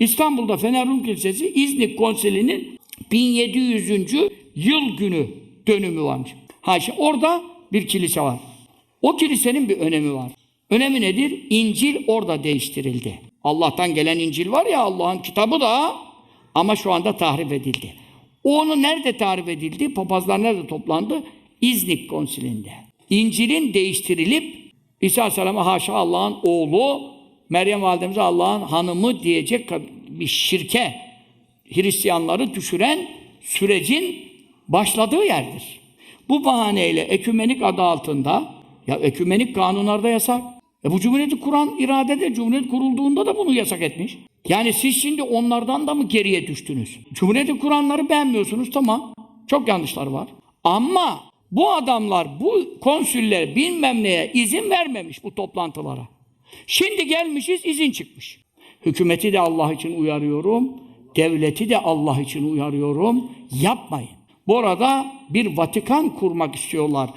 İstanbul'da Fener Rum Kilisesi İznik Konsili'nin 1700. yıl günü dönümü varmış. Ha şimdi orada bir kilise var. O kilisenin bir önemi var. Önemi nedir? İncil orada değiştirildi. Allah'tan gelen İncil var ya Allah'ın kitabı da ama şu anda tahrif edildi. Onu nerede tahrif edildi? Papazlar nerede toplandı? İznik Konsili'nde. İncil'in değiştirilip İsa Aleyhisselam'a haşa Allah'ın oğlu, Meryem Validemize Allah'ın hanımı diyecek bir şirke Hristiyanları düşüren sürecin başladığı yerdir. Bu bahaneyle ekümenik adı altında ya ekümenik kanunlarda yasak. E bu cumhuriyeti kuran iradede cumhuriyet kurulduğunda da bunu yasak etmiş. Yani siz şimdi onlardan da mı geriye düştünüz? Cumhuriyeti kuranları beğenmiyorsunuz tamam. Çok yanlışlar var. Ama bu adamlar bu konsüller bilmem neye izin vermemiş bu toplantılara. Şimdi gelmişiz izin çıkmış. Hükümeti de Allah için uyarıyorum. Devleti de Allah için uyarıyorum. Yapmayın. Bu arada bir Vatikan kurmak istiyorlar.